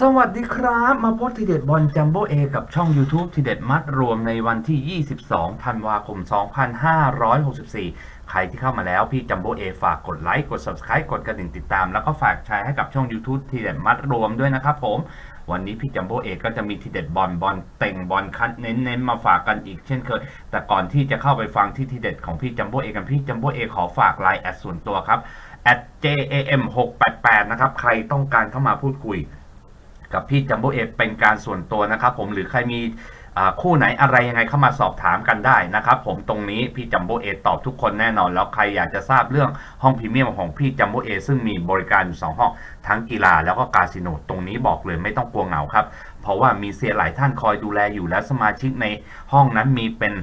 สวัสดีครับ มาพบทีเด็ดบอลจัมโบ้เอกับช่อง YouTube ทีเด็ดมัดรวมในวันที่ 22 ธันวาคม 2564 ใครที่เข้ามาแล้วพี่จัมโบ้เอฝากกดไลค์ กด Subscribe กดกระดิ่งติดตาม แล้วก็ฝากแชร์ให้กับช่อง YouTube ทีเด็ดมัดรวมด้วยนะครับผม วันนี้พี่จัมโบ้เอก็จะมีทีเด็ดบอลบอลเต่งบอลคัดเน้นๆมาฝากกันอีกเช่นเคย แต่ก่อนที่จะเข้าไปฟังที่ทีเด็ดของพี่จัมโบ้เอกันพี่จัมโบ้เอขอฝากไลน์แอดส่วนตัวครับ at jam 688นะครับ ใครต้องการเข้ามาพูดคุย กับพี่จัมโบ้เอเป็นการส่วนตัวนะครับ ผมหรือใครมีคู่ไหนอะไรยังไงเข้ามาสอบถามกันได้นะครับ ผมตรงนี้พี่จัมโบ้เอตอบทุกคนแน่นอน แล้วใครอยากจะทราบเรื่องห้องพรีเมียมของพี่จัมโบ้เอซึ่งมีบริการอยู่สองห้องทั้งกีฬาแล้วก็คาสิโนตรงนี้บอกเลยไม่ต้องกลัวเหงาครับเพราะว่ามีเซียหลายท่านคอยดูแลอยู่และสมาชิกในห้องนั้นมีเป็น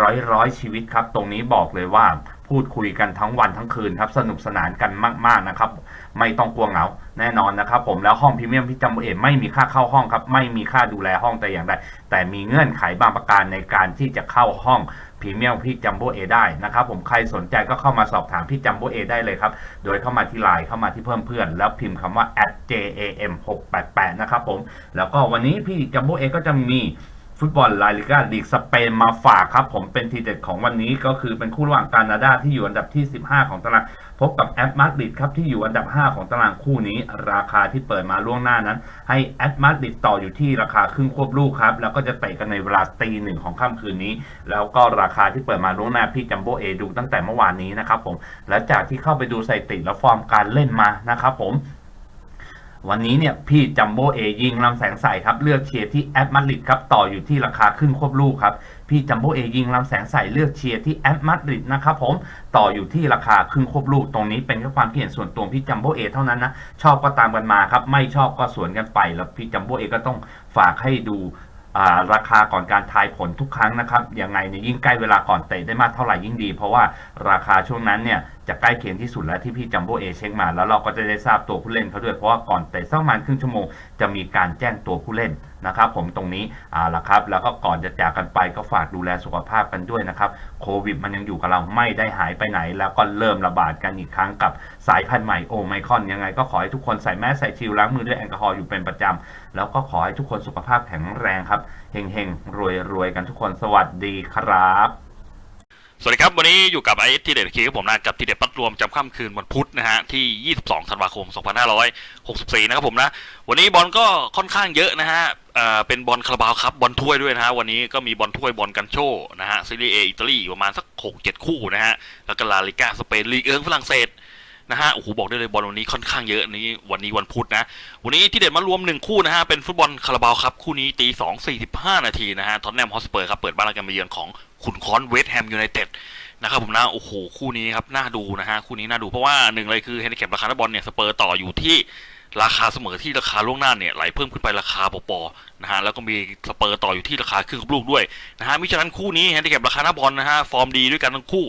ร้อยร้อยชีวิตครับ ตรงนี้บอกเลยว่าพูดคุยกันทั้งวันทั้งคืนครับ สนุกสนานกันมาก ๆนะครับ ไม่ต้องกลัวเหงา แน่นอนนะครับผมแล้วห้องพรีเมียมพี่จัมโบเอไม่มีค่าเข้าห้องครับไม่มีค่าดูแลห้องแต่อย่างใดแต่มีเงื่อนไขบางประการในการที่จะเข้าห้องพรีเมียมพี่จัมโบ้เอได้นะครับผมใครสนใจก็เข้ามาสอบถามพี่จัมโบ้เอได้เลยครับ โดยเข้ามาที่ไลน์เข้ามาที่เพิ่มเพื่อน แล้วพิมพ์คำว่า @jam 688นะครับผมแล้วก็วันนี้พี่จัมโบ้เอก็จะมี ฟุตบอลลาลิกาลีกสเปนมาฝากครับ ผมเป็นทีเด็ดของวันนี้ก็คือเป็นคู่ระหว่างกานาดาที่อยู่อันดับที่ 15 ของตาราง พบกับแอตมาดริดครับที่อยู่อันดับ 5 ของตารางคู่นี้ ราคาที่เปิดมาล่วงหน้านั้น ให้แอตมาดริดต่ออยู่ที่ราคาครึ่งควบลูกครับ แล้วก็จะเตะกันในเวลาตีหนึ่งของค่ำคืนนี้ แล้วก็ราคาที่เปิดมาล่วงหน้าพี่จัมโบเอดูตั้งแต่เมื่อวานนี้นะครับผมและจากที่เข้าไปดูสถิติและฟอร์มการเล่นมานะครับผม วันนี้เนี่ยพี่จัมโบ้เอยิงลำแสงใสครับเลือกเชียร์ที่แอดมาดริดครับต่ออยู่ที่ราคาครึ่งควบลูกครับพี่จัมโบ้เอยิงลำแสงใสเลือกเชียร์ที่แอดมาดริดนะครับผมต่ออยู่ที่ราคาครึ่งควบลูกตรงนี้เป็นแค่ความคิดเห็นส่วนตัวพี่จัมโบ้เอเท่านั้นนะชอบก็ตามกันมาครับไม่ชอบก็สวนกันไป แล้วพี่จัมโบ้เอก็ต้องฝากให้ดูาราคาก่อนการทายผลทุกครั้งนะครับยังไงเนี่ยยิ่งใกล้เวลาก่อนเตะได้มากเท่าไหร่ยิ่งดี เพราะว่าราคาช่วงนั้นเนี่ย จะใกล้เคียงที่สุดแล้วที่พี่จัมโบ้เอเช็คมา แล้วเราก็จะได้ทราบตัวผู้เล่นเขาด้วยเพราะว่าก่อนเตะสักประมาณครึ่งชั่วโมงจะมีการแจ้งตัวผู้เล่นนะครับผมตรงนี้อ่าละครับ แล้วก็ก่อนจะจากกันไปก็ฝากดูแลสุขภาพกันด้วยนะครับโควิดมันยังอยู่กับเราไม่ได้หายไปไหน แล้วก็เริ่มระบาดกันอีกครั้งกับสายพันธุ์ใหม่โอไมคอนยังไง ก็ขอให้ทุกคนใส่แมสใส่ชิลล้างมือด้วยแอลกอฮอล์อยู่เป็นประจำแล้วก็ขอให้ทุกคนสุขภาพแข็งแรงครับเฮงๆรวยๆกันทุกคนสวัสดีครับ สวัสดีครับ วันนี้อยู่กับไอ้ทีเด็ดคีกับผมนะกับทีเด็ดปัดรวมจำค่ำคืนวันพุธนะฮะที่ 22 ธันวาคม 2564 นะครับผมนะ วันนี้บอลก็ค่อนข้างเยอะนะฮะเเป็นบอลคาราบาวครับบอลถ้วยด้วยนะฮะวันนี้ก็มีบอลถ้วยบอลกันโชนะฮะซีรีส์เออิตาลีประมาณสัก 6-7 คู่นะฮะแล้วก็ลาลิก้าสเปนลีกเอิงฝรั่งเศสนะฮะโอ้โหบอกได้เลยบอลวันนี้ค่อนข้างเยอะนี้วันนี้วันพุธนะ วันนี้ที่เด็ดมารวมหนึ่งคู่นะฮะเป็นฟุตบอลคาราบาวครับคู่นี้ตีสองสี่สิบห้านาทีนะฮะท็อตแนมฮอสเปอร์ครับเปิดบ้านรับการมาเยือนของ ขุนค้อนเวสต์แฮมยูไนเต็ดนะครับผมนะโอ้โหคู่นี้ครับน่าดูนะฮะคู่นี้น่าดูเพราะว่าหนึ่งเลยคือเฮนดิแคปราคานักบอลเนี่ยสเปอร์ต่ออยู่ที่ราคาเสมอที่ราคาล่วงหน้าเนี่ยไหลเพิ่มขึ้นไปราคาปอนะฮะแล้วก็มีสเปอร์ต่ออยู่ที่ราคาครึ่งลูกด้วยนะฮะมิฉะนั้นคู่นี้เฮนดิแคปราคานักบอลนะฮะฟอร์มดีด้วยกันทั้งคู่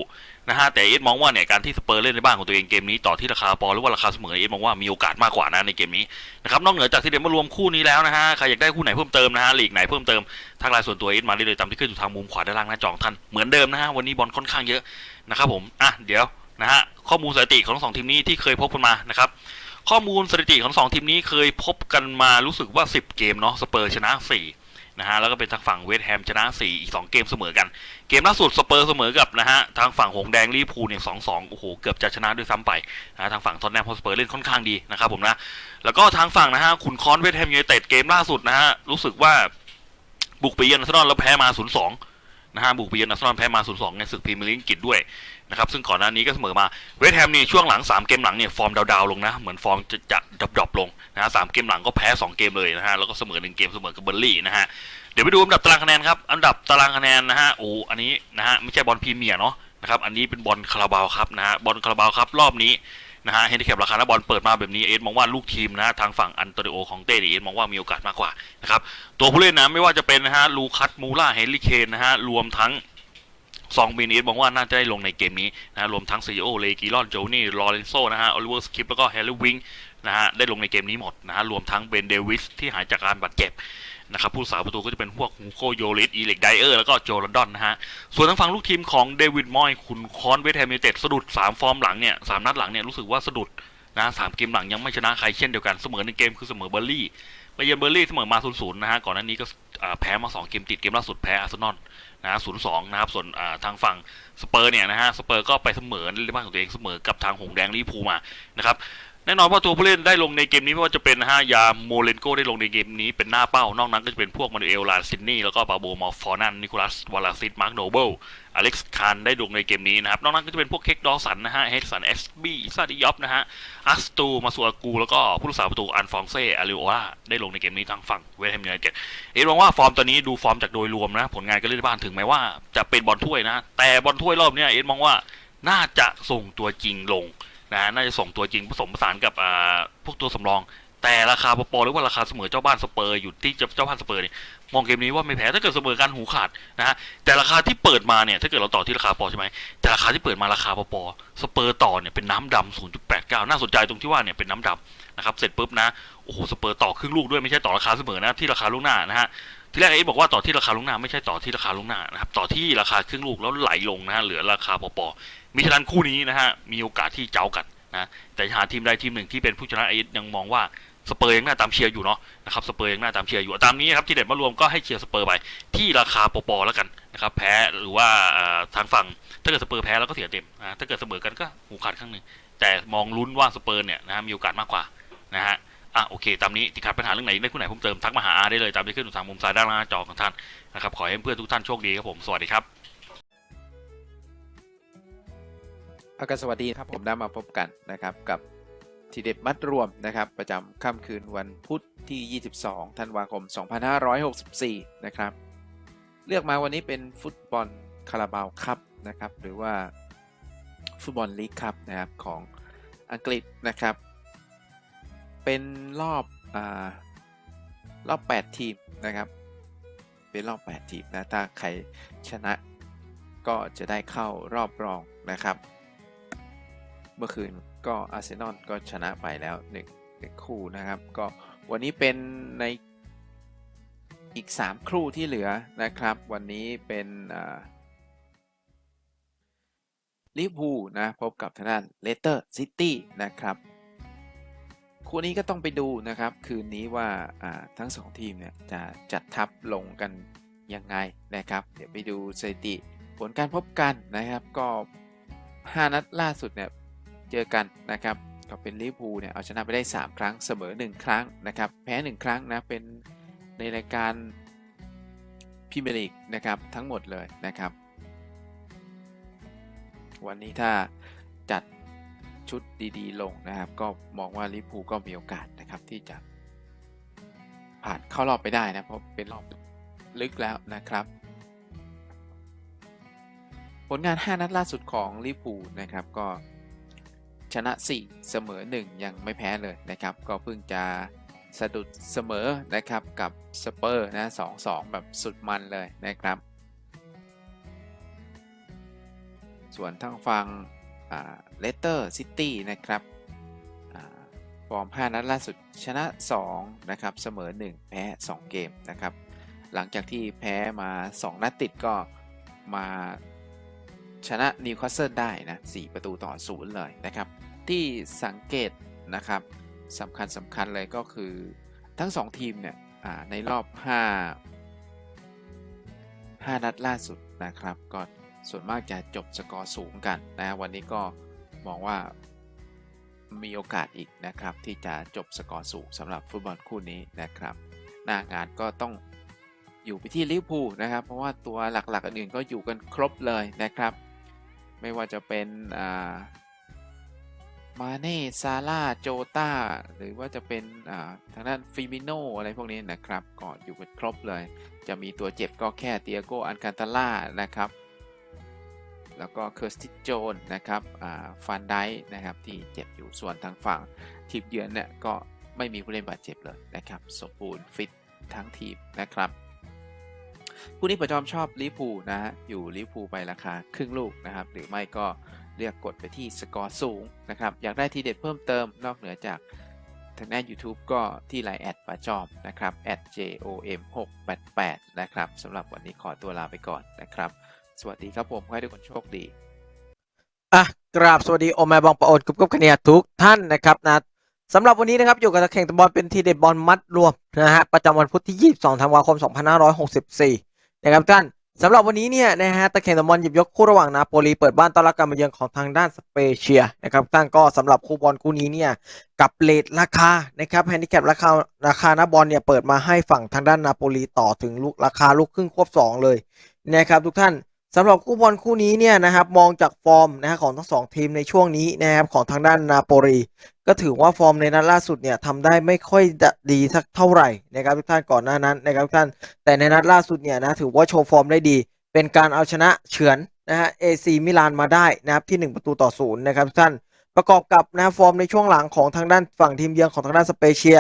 นะฮะแต่เอสมองว่าเนี่ยการที่สเปอร์เล่นในบ้านของตัวเองเกมนี้ต่อที่ราคาปอหรือว่าราคาเสมอเอสมองว่ามีโอกาสมากกว่านะในเกมนี้นะครับนอกเหนือจากที่เดมารวมคู่นี้แล้วนะฮะใครอยากได้คู่ไหนเพิ่มเติมนะฮะลีกไหนเพิ่มเติมทางไลน์ส่วนตัวเอสมาได้เลยตามที่ขึ้นอยู่ทางมุมขวาด้านล่างหน้าจอท่านเหมือนเดิมนะฮะวันนี้บอลค่อนข้างเยอะนะครับผมอะเดี๋ยวนะฮะข้อมูลสถิติของทั้งสองทีมนี้ที่เคยพบกันมานะครับข้อมูลสถิติของสองทีมนี้เคยพบกันมารู้สึกว่า 10 เกมเนาะสเปอร์ชนะ 4 นะฮะแล้วก็เป็นทางฝั่งเวสต์แฮมชนะ 4 อีก 2 เกมเสมอกัน เกมล่าสุดสเปอร์เสมอกับนะฮะทางฝั่งหงแดงลิเวอร์พูลเนี่ยสองสองโอ้โหเกือบจะชนะด้วยซ้ำไปนะฮะทางฝั่งทอนแนมฮอสเปอร์เล่นค่อนข้างดีนะครับผมนะแล้วก็ทางฝั่งนะฮะขุนคอนเวสต์แฮมยูไนเต็ดเกมล่าสุดนะฮะรู้สึกว่าบุกไปเยือนอาร์เซนอลแล้วแพ้มา 0-2 นะฮะบุกไปเยือนอาร์เซนอลแพ้มา0-2ในศึกพรีเมียร์ลีกอังกฤษด้วยนะครับซึ่งก่อนหน้านี้ก็เสมอมาเวสต์แฮมนี่ช่วงหลัง 3 เกมหลังเนี่ยฟอร์มดาวๆลงนะ เหมือนฟอร์มจะจะดรอปลงนะฮะสามเกมหลังก็แพ้ 2 เกมเลยนะฮะแล้วก็เสมอหนึ่งเกมเสมอกับเบอร์ลี่นะฮะเดี๋ยวไปดูอันดับตารางคะแนนครับอันดับตารางคะแนนนะฮะโอ้อันนี้นะฮะไม่ใช่บอลพรีเมียร์เนาะนะครับอันนี้เป็นบอลคาราบาวครับนะฮะบอลคาราบาวครับรอบนี้ นะฮะเฮนดิแคปราคานักบอลเปิดมาแบบนี้เอสมองว่าลูกทีมนะทางฝั่งอันโตนิโอของเต้เนี่ยเอสมองว่ามีโอกาสมากกว่านะครับตัวผู้เล่นนะไม่ว่าจะเป็นนะฮะลูคัสมูล่าเฮนริเคนนะฮะรวมทั้งซองบินเอสมองว่าน่าจะได้ลงในเกมนี้นะรวมทั้งซีโอเลกิรอนโจนี่ลอเรนโซนะฮะออลิเวอร์สคิปแล้วก็แฮร์รี่วิงนะฮะได้ลงในเกมนี้หมดนะฮะรวมทั้งเบนเดวิสที่หายจากการบาดเจ็บ นะครับผู้สาประตูก็จะเป็นพวกฮูโกโยลิสอีเล็กไดเออร์แล้วก็โจลอนดอนนะฮะ ส่วนทางฝั่งลูกทีมของเดวิดมอยคุณคอนเวสต์แฮมยูเต็ดสะดุด 3 ฟอร์มหลังเนี่ยสามนัดหลังเนี่ยรู้สึกว่าสะดุดนะสามเกมหลังยังไม่ชนะใครเช่นเดียวกันเสมอในเกมคือเสมอเบอร์ลี่ไปเยือนเบอร์ลี่เสมอมา0-0นย์นะฮะก่อนหน้านี้ก็แพ้มา2เกมติดเกมล่าสุดแพ้อาร์เซนอลนะฮะ0-2นะครับส่วนทางฝั่งสเปอร์เนี่ยนะฮะสเปอร์ก็ไปเสมอในบ้านของตัวเองเสมอกับทางหงสแดงลิพูมานะครับ แน่นอนว่าตัวผู้เล่นได้ลงในเกมนี้ไม่ว่าจะเป็นฮะยาโมเลนโกได้ลงในเกมนี้เป็นหน้าเป้า นอกนั้นก็จะเป็นพวกมานูเอลลาซินนี่แล้วก็ปาโบมอร์ฟอร์นันนิโคลัสวาลาซิสมาร์กโนเบิลอเล็กซ์คานได้ลงในเกมนี้นะครับ นอกนั้นก็จะเป็นพวกเค้กดอสันนะฮะเฮดสันเอสบีซาดิยอฟนะฮะอัสตูมาซูอากู แล้วก็ผู้รักษาประตูอันฟองเซ่อาริโอลาได้ลงในเกมนี้ทางฝั่งเวสต์แฮมยูไนเต็ดเอ็นมองว่าฟอร์มตอนนี้ดูฟอร์มจากโดยรวมนะ ผลงานการเล่นบ้านถึงแม้ว่าจะเป็นบอลถ้วยนะ แต่บอลถ้วยรอบนี้เอ็นมองว่าน่าจะส่งตัวจริงลง นะน่าจะส่งตัวจริงผสมผสานกับอ่าพวกตัวสำรอง แต่ราคาปอปหรือว่าราคาเสมอเจ้าบ้านสเปอร์อยู่ที่เจ้าบ้านสเปอร์เนี่ยมองเกมนี้ว่าไม่แพ้ถ้าเกิดเสมอกันหูขาดนะฮะแต่ราคาที่เปิดมาเนี่ยถ้าเกิดเราต่อที่ราคาปอใช่ไหมแต่ราคาที่เปิดมาราคาปอปสเปอร์ต่อเนี่ยเป็นน้ำดำ0.89 น่าสนใจตรงที่ว่าเนี่ยเป็นน้ำดำนะครับเสร็จปุ๊บนะโอ้โหสเปอร์ต่อครึ่งลูกด้วยไม่ใช่ต่อราคาเสมอนะที่ราคาล่วงหน้านะฮะที่แรกเอ๊บอกว่าต่อที่ราคาล่วงหน้าไม่ใช่ต่อที่ราคาล่วงหน้านะครับต่อที่ราคาครึ่งลูกแล้วไหลลงนะฮะเหลือราคาปอป มิฉะนั้นคู่นี้นะฮะมีโอกาสที่เจ้ากันนะแต่หาทีมใดทีมหนึ่งที่เป็นผู้ชนะไอ้ยังมองว่าสเปอร์ยังน่าตามเชียร์อยู่เนาะนะครับสเปอร์ยังน่าตามเชียร์อยู่ตามนี้ครับที่เด็ดมารวมก็ให้เชียร์สเปอร์ไปที่ราคาปอปอแล้วกันนะครับแพ้หรือว่าทางฝั่งถ้าเกิดสเปอร์แพ้แล้วก็เสียเต็มนะถ้าเกิดเสมอกันก็หูขาดข้างหนึ่งแต่มองลุ้นว่าสเปอร์เนี่ยนะมีโอกาสมากกว่านะฮะอะโอเค ตามนี้ติดขัดปัญหาเรื่องไหนได้คู่ไหนเพิ่มเติมทักมาหาอาได้เลยตามที่ขึ้นอยู่ทางมุมซ้ายด้านล่างจอของท่านนะครับขอให้เพื่อนทุกท่านโชคดีครับผมสวัสดีครับ อากาศสวัสดีครับผมได้มาพบกันนะครับกับทีเด็ดมัดรวมนะครับ ประจำค่ำคืนวันพุธที่ 22 ธันวาคม 2564 นะครับ เลือกมาวันนี้เป็นฟุตบอลคาราบาวคัพนะครับ หรือว่าฟุตบอลลีกคัพนะครับของอังกฤษนะครับ เป็นรอบอ่ารอบ 8 ทีมนะครับ เป็นรอบ 8 ทีมนะถ้าใครชนะก็จะได้เข้ารอบรองนะครับ เมื่อคืนก็อาร์เซนอลก็ชนะไปแล้ว1นึ่งหนึ่งคู่นะครับ ก็วันนี้เป็นในอีก 3 คู่ที่เหลือนะครับ วันนี้เป็นลิเวอร์พูลนะ พบกับทางด้านเลสเตอร์ซิตี้นะครับ คู่นี้ก็ต้องไปดูนะครับ คืนนี้ว่าอ่าทั้ง 2 ทีมเนี่ยจะจัดทัพลงกันยังไงนะครับ เดี๋ยวไปดูสถิติผลการพบกันนะครับก็ 5 นัดล่าสุดเนี่ย เจอกันนะครับก็เป็นลิเวอร์พูลเนี่ยเอาชนะไปได้ 3 ครั้งเสมอ 1 ครั้งนะครับแพ้ 1 ครั้งนะเป็นในรายการพรีเมียร์ลีกนะครับทั้งหมดเลยนะครับ วันนี้ถ้าจัดชุดดีๆ ลงนะครับ ก็มองว่าลิเวอร์พูลก็มีโอกาสนะครับที่จะผ่านเข้ารอบไปได้นะเพราะเป็นรอบลึกแล้วนะครับ ผลงาน 5 นัดล่าสุดของลิเวอร์พูลนะครับก็ ชนะ 4 เสมอ 1 ยังไม่แพ้เลยนะครับ ก็เพิ่งจะสะดุดเสมอนะครับกับสเปอร์นะ2-2แบบสุดมันเลยนะครับ ส่วนทางฝั่งเลสเตอร์ซิตี้นะครับอฟอร์ม 5 นัดล่าสุดชนะ 2 นะครับ เสมอ 1 แพ้ 2 เกมนะครับ หลังจากที่แพ้มา 2 นัดติดก็มาชนะนิวคาสเซิลได้นะ 4 ประตูต่อ 0 เลยนะครับ ที่สังเกตนะครับสำคัญสำคัญเลยก็คือทั้ง 2 ทีมเนี่ยในรอบ 5 5 นัดล่าสุดนะครับ ก็ส่วนมากจะจบสกอร์สูงกันนะวันนี้ก็มองว่ามีโอกาสอีกนะครับ ที่จะจบสกอร์สูงสำหรับฟุตบอลคู่นี้นะครับ หน้างานก็ต้องอยู่ไปที่ลิเวอร์พูลนะครับ เพราะว่าตัวหลักๆอื่นๆก็อยู่กันครบเลยนะครับ ไม่ว่าจะเป็นอ่า มาเน่ซาร่าโจตาหรือว่าจะเป็นทางด้านฟิมิโนอะไรพวกนี้นะครับก็อยู่กันครบเลย จะมีตัวเจ็บก็แค่เตียโกอันคันตาล่านะครับ แล้วก็เคอร์สติโจนนะครับอ่าฟันไดนะครับที่เจ็บอยู่ส่วนทางฝั่งทีมเยือนเนี่ยก็ไม่มีผู้เล่นบาดเจ็บเลยนะครับสมบูรณ์ฟิตทั้งทีมนะครับผู้นี้ประจอมชอบลิเวอร์พูนะฮะอยู่ลิเวอร์พูไปราคาครึ่งลูกนะครับ หรือไม่ก็ เลือกกดไปที่สกอร์สูงนะครับ อยากได้ทีเด็ดเพิ่มเติมนอกเหนือจากทางหน้า YouTube ก็ที่ไลน์แอดประจอมนะครับ @jom 6 8 8 นะครับสำหรับวันนี้ขอตัวลาไปก่อนนะครับ สวัสดีครับผมขอให้ทุกคนโชคดีอะกราบสวัสดีโอแม่บองปะโอนกรุบกรุบคะเนียทุกท่านนะครับนะสำหรับวันนี้นะครับอยู่กับตะแข่งตะบอลเป็นทีเด็ดบอลมัดรวมนะฮะประจำวันพุธที่ 22 ธันวาคม 2564 นะครับท่าน สำหรับวันนี้เนี่ยนะฮะตะแข่งตะบอลหยิบยกคู่ระหว่างนาโปลีเปิดบ้านต้อนรับการมาเยือนของทางด้านสเปเชียนะครับท่านก็สำหรับคู่บอลคู่นี้เนี่ยกับเลทราคานะครับแฮนดิแคปราคาราคาหน้าบอลเนี่ยเปิดมาให้ฝั่งทางด้านนาโปลีต่อถึงลูกราคาลูกครึ่งควบสองเลยนะครับทุกท่านสำหรับคู่บอลคู่นี้เนี่ยนะครับมองจากฟอร์มนะฮะของทั้งสองทีมในช่วงนี้นะครับของทางด้านนาโปลี ก็ถือว่าฟอร์มในนัดล่าสุดเนี่ยทำได้ไม่ค่อยดีสักเท่าไหร่นะครับทุกท่านก่อนหน้านั้นนะครับทุกท่านแต่ในนัดล่าสุดเนี่ยนะถือว่าโชว์ฟอร์มได้ดี เป็นการเอาชนะเฉือนนะฮะเอซีมิลานมาได้นะครับที่ 1 ประตูต่อศูนย์นะครับทุกท่านประกอบกับนะฟอร์มในช่วงหลังของทางด้านฝั่งทีมเยือนของทางด้านสเปเชีย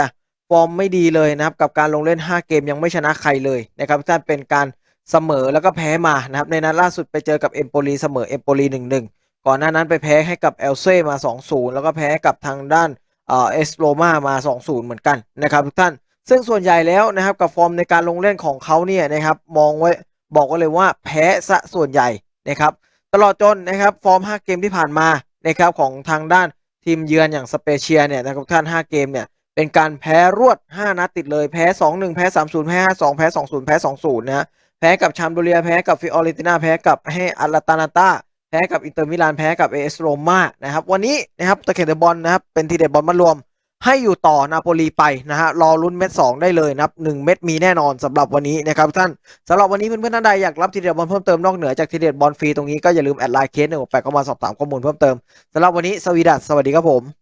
ฟอร์มไม่ดีเลยนะครับกับการลงเล่น 5 เกมยังไม่ชนะใครเลยนะครับทุกท่านเป็นการเสมอแล้วก็แพ้มานะครับในนัดล่าสุดไปเจอกับเอมโปลีเสมอเอมโปลี1-1 ก่อนหน้านั้นไปแพ้ให้กับเอลเซ่มา 2-0 แล้วก็แพ้กับทางด้านเอสโรมามา 2-0 เหมือนกันนะครับทุกท่าน ซึ่งส่วนใหญ่แล้วนะครับกับฟอร์มในการลงเล่นของเขาเนี่ยนะครับมองไว้บอกไว้เลยว่าแพ้ซะส่วนใหญ่นะครับตลอดจนนะครับฟอร์ม 5 เกมที่ผ่านมานะครับของทางด้านทีมเยือนอย่างสเปเชียเนี่ยนะครับทุกท่าน 5 เกมเนี่ยเป็นการแพ้รวด 5 นัดติดเลยแพ้ 2-1 แพ้ 3-0 แพ้ 5-2 แพ้ 2-0 แพ้ 2-0 นะฮะแพ้กับชามโดเรียแพ้กับฟิออเรตินาแพ้กับให้อัลตานาตา แพ้กับอินเตอร์มิลานแพ้กับเอเอสโรม่านะครับวันนี้นะครับตะเข็นเดบอลนะครับเป็นทีเด็ดบอลมารวม ให้อยู่ต่อนาโปลีไปนะฮะรอลุ้นเม็ดสองได้เลยนะครับหนึ่งเม็ดมีแน่นอนสำหรับวันนี้นะครับท่านสำหรับวันนี้เพื่อนๆท่านใดอยากรับทีเด็ดบอลเพิ่มเติมนอกเหนือจากทีเด็ดบอลฟรีตรงนี้ก็อย่าลืมแอดไลน์เคสหนึ่งแปดเข้ามาสอบถามข้อมูลเพิ่มเติมสำหรับวันนี้สวีดัสสวัสดีครับผม